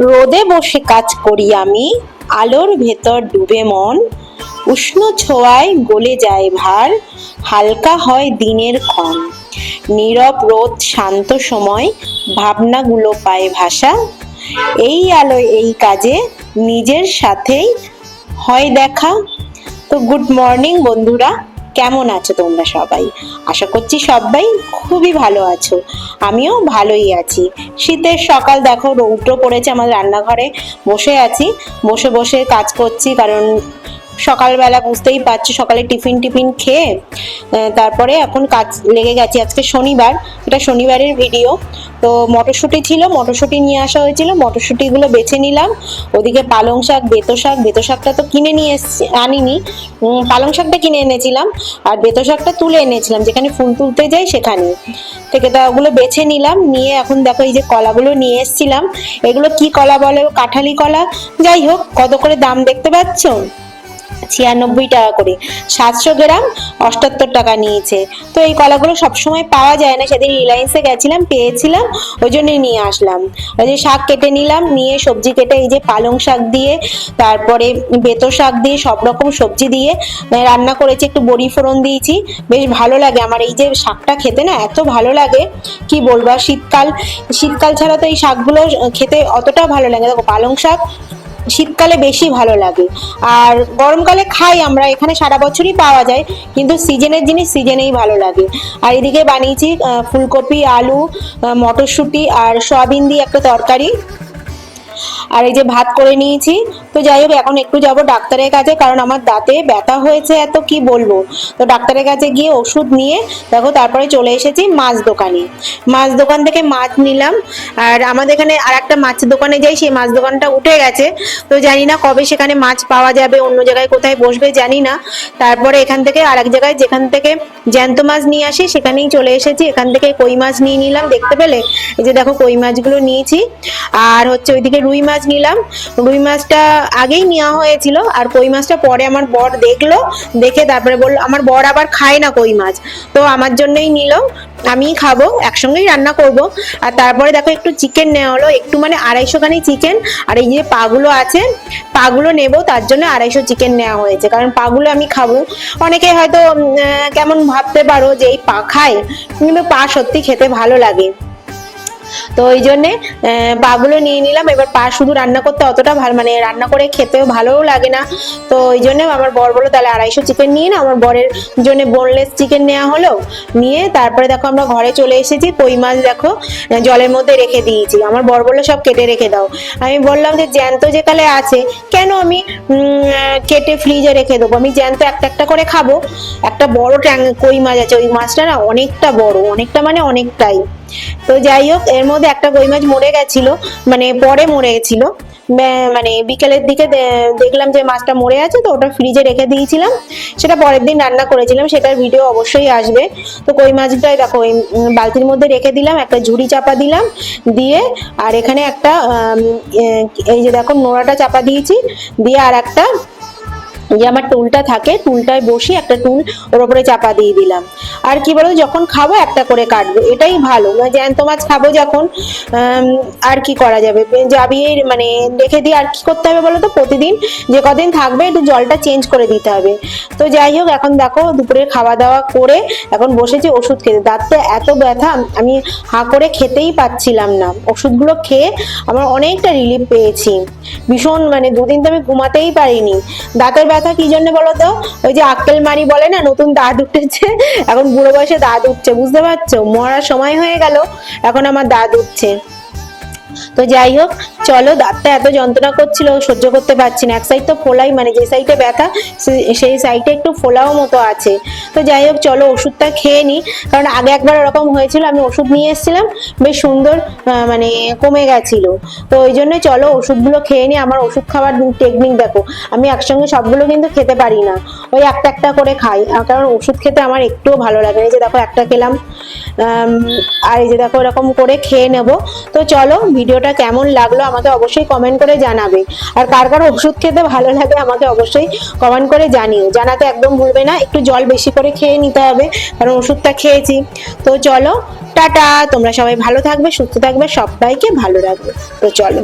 রোদে বসে কাজ করি আমি। আলোর ভেতর ডুবে মন। উষ্ণ ছোঁয়ায় গলে যায় ভার। হালকা হয় দিনের ক্ষণ। নীরব রোদ, শান্ত সময়, ভাবনাগুলো পায় ভাষা। এই আলোয় এই কাজে নিজের সাথেই হয় দেখা। তো গুড মর্নিং বন্ধুরা। কেমন আছো তোমরা সবাই? আশা করছি সবাই খুবই ভালো আছো। আমিও ভালোই আছি। শীতের সকাল, দেখো রৌদ্র পড়েছে আমার রান্নাঘরে। বসে আছি, বসে বসে কাজ করছি কারণ সকালবেলা বুঝতেই পারছি, সকালে টিফিন টিফিন খেয়ে তারপরে এখন কাজ লেগে গেছি। আজকে শনিবার, এটা শনিবারের ভিডিও তো মটরশুঁটি ছিল, মটরশুঁটি নিয়ে আসা হয়েছিল, মটরশুঁটিগুলো বেছে নিলাম। ওদিকে পালং শাক, বেতো শাক, বেতো শাকটা তো কিনে নিয়ে এসছি, আনিনি। পালং শাকটা কিনে এনেছিলাম, আর বেতো শাকটা তুলে এনেছিলাম, যেখানে ফুল তুলতে যাই সেখানে। থেকে তা ওগুলো বেছে নিলাম, নিয়ে এখন দেখো এই যে কলাগুলো নিয়ে এসছিলাম। এগুলো কি কলা বলে? কাঁঠালি কলা। যাই হোক, কত করে দাম দেখতে পাচ্ছ? ছিয়ানব্বই টাকা করে। সাতশো গ্রাম অষ্টাত্তর টাকা নিয়েছে। তো এই কলাগুলো সবসময় পাওয়া যায় না। সেদিন রিলায়েন্সে গেছিলাম পেয়েছিলাম ওই জন্যই নিয়ে আসলাম। ওই যে শাক কেটে নিলাম নিয়ে সবজি কেটে এই যে পালং শাক দিয়ে তারপরে বেতো শাক দিয়ে সব রকম সবজি দিয়ে আহ, রান্না করেছি একটু বড়ি ফোড়ন দিয়েছি। বেশ ভালো লাগে। আমার এই যে শাকটা খেতে না এত ভালো লাগে কি বলব? শীতকাল শীতকাল ছাড়া তো এই শাকগুলো খেতে অতটা ভালো লাগে দেখো পালং শাক শীতকালে বেশি ভালো লাগে। আর গরমকালে খাই আমরা, এখানে সারা বছরই পাওয়া যায়, কিন্তু সিজনের জিনিস সিজনেই ভালো লাগে। আর এদিকে বানিয়েছি ফুলকপি, আলু মটরশুঁটি আর সয়াবিন দিয়ে একটা তরকারি। আর এই যে ভাত করে নিয়েছি। তো যাই হোক, এখন একটু যাব ডাক্তারের কাছে, কারণ আমার দাঁতে ব্যথা হয়েছে এত, কি বলব? তো ডাক্তারের কাছে গিয়ে ওষুধ নিয়ে দেখো, তারপরে চলে এসেছি মাছ দোকানে। মাছ দোকান থেকে মাছ নিলাম। আর আমাদের এখানে আর একটা মাছের দোকানে যাই, সেই মাছ দোকানটা উঠে গেছে। তো জানি না কবে সেখানে মাছ পাওয়া যাবে, অন্য জায়গায় কোথায় বসবে জানি না। তারপরে এখান থেকে আরেক জায়গায় যেখান থেকে জ্যান্ত মাছ নিয়ে আসি, সেখানেই চলে এসেছি। এখান থেকে কই মাছ নিয়ে নিলাম, দেখতে পেলে? এই যে দেখো, কই মাছগুলো নিয়েছি। আর হচ্ছে ওইদিকে রুই মাছ নিলাম। রুই মাছটা আগেই নেওয়া হয়েছিল আর কই মাছটা পরে আমার বর দেখল, দেখে তারপরে বলল, আমার বর আবার খায় না কই মাছ। তো আমার জন্যই নিল, আমিই খাব, একসঙ্গেই রান্না করব। আর তারপরে দেখো একটু চিকেন নেওয়া হলো, একটু মানে আড়াইশো খানি চিকেন আর এই যে পাগুলো আছে, পাগুলো নেব, তার জন্য আড়াইশো চিকেন নেওয়া হয়েছে। কারণ পাগুলো আমি খাব। অনেকে হয়তো কেমন ভাবতে পারো যে এই পা খায়, কিন্তু পা সত্যি খেতে ভালো লাগে। তো ওই জন্যে পাগুলো নিয়ে নিলাম। এবার পা শুধু রান্না করতে অতটা ভালো মানে রান্না করে খেতেও ভালোও লাগে না। তো ওই জন্য আমার বর বলো তাহলে আড়াইশো চিকেন নিয়ে না আমার বরের জন্য বোনলেস চিকেন নেওয়া হলো, নিয়ে তারপরে দেখো আমরা ঘরে চলে এসেছি। কই মাছ দেখো জলের মধ্যে রেখে দিয়েছি। আমার বর বলল, সব কেটে রেখে দাও। আমি বললাম যে, জ্যান্ত যেকালে আছে, কেন আমি কেটে ফ্রিজে রেখে দেবো? আমি জ্যান্ত একটা একটা করে খাব। একটা বড় ট্যাং, কই মাছ আছে, ওই মাছটা না অনেকটা বড়, অনেকটা মানে অনেকটাই। তো যাই হোক, এর মধ্যে একটা কই মাছ মরে গেছিল মানে পরে মরে গেছিল। মানে বিকেলের দিকে দেখলাম যে মাছটা মরে আছে, তো ওটা ফ্রিজে রেখে দিয়েছিলাম। সেটা পরের দিন রান্না করেছিলাম, সেটার ভিডিও অবশ্যই আসবে। তো কই মাছটাই দেখো ওই বালতির মধ্যে রেখে দিলাম, একটা ঝুড়ি চাপা দিলাম, দিয়ে আর এখানে একটা এই যে দেখো নোড়াটা চাপা দিয়েছি, দিয়ে আর একটা, যে আমার টুলটা থাকে, টুলটায় বসি একটা টুল ওর ওপরে চাপা দিয়ে দিলাম। আর কি বলো যখন খাব একটা করে কাটবো, এটাই ভালো। মানে জ্যান্ত মাছ খাব যখন আর কি করা যাবে? যাবিয়ে মানে রেখে দিয়ে আর কি করতে হবে বলো তো প্রতিদিন যে কদিন থাকবে, একটু জলটা চেঞ্জ করে দিতে হবে। তো যাই হোক, এখন দেখো দুপুরে খাওয়া দাওয়া করে এখন বসেছি ওষুধ খেতে। দাঁতটা এত ব্যথা, আমি হা করে খেতেই পাচ্ছিলাম না। ওষুধগুলো খেয়ে আমার অনেকটা রিলিফ পেয়েছি। ভীষণ মানে দুদিন তো আমি ঘুমাতেই পারিনি। দাঁতের ব্যথা কি জন্য বলো তো ওই যে আক্কেল মারি বলে না, নতুন দাঁত উঠেছে, এখন বুড়ো বয়সে দাঁত উঠছে, বুঝতে পারছ? মরার সময় হয়ে গেল, এখন আমার দাঁত উঠছে। তো যাই হোক, চলো, দাঁতটা এত যন্ত্রণা করছিল, সহ্য করতে পারছি না। এক সাইড তো ফোলাই মানে যে সাইডে ব্যথা সেই সাইডে একটু ফোলাও মতো আছে। তো যাই হোক, চলো, ওষুধটা খেয়ে নিই কারণ আগে একবার ওরকম হয়েছিল, আমি ওষুধ নিয়ে এসেছিলাম, বেশ সুন্দর মানে কমে গেছিল। তো ওই জন্য চলো, ওষুধগুলো খেয়ে নিই আমার ওষুধ খাওয়ার টেকনিক দেখো। আমি একসঙ্গে সবগুলো কিন্তু খেতে পারি না। ওই একটা একটা করে খাই। কারণ ওষুধ খেতে আমার একটুও ভালো লাগে না। এই যে দেখো একটা খেলাম। আর এই যে দেখো এরকম করে খেয়ে নেব। তো চলো, ভিডিওটা কেমন লাগল আমাকে অবশ্যই কমেন্ট করে জানাবে। আর কার কার ওষুধ খেতে ভালো লাগে আমাকে অবশ্যই কমেন্ট করে জানিও। জানাতে একদম ভুলবে না। একটু জল বেশি করে খেয়ে নিতে হবে, কারণ ওষুধটা খেয়েছি। তো চলো, টাটা। তোমরা সবাই ভালো থাকবে, সুস্থ থাকবে, সবাইকে ভালো রাখবে। তো চলো।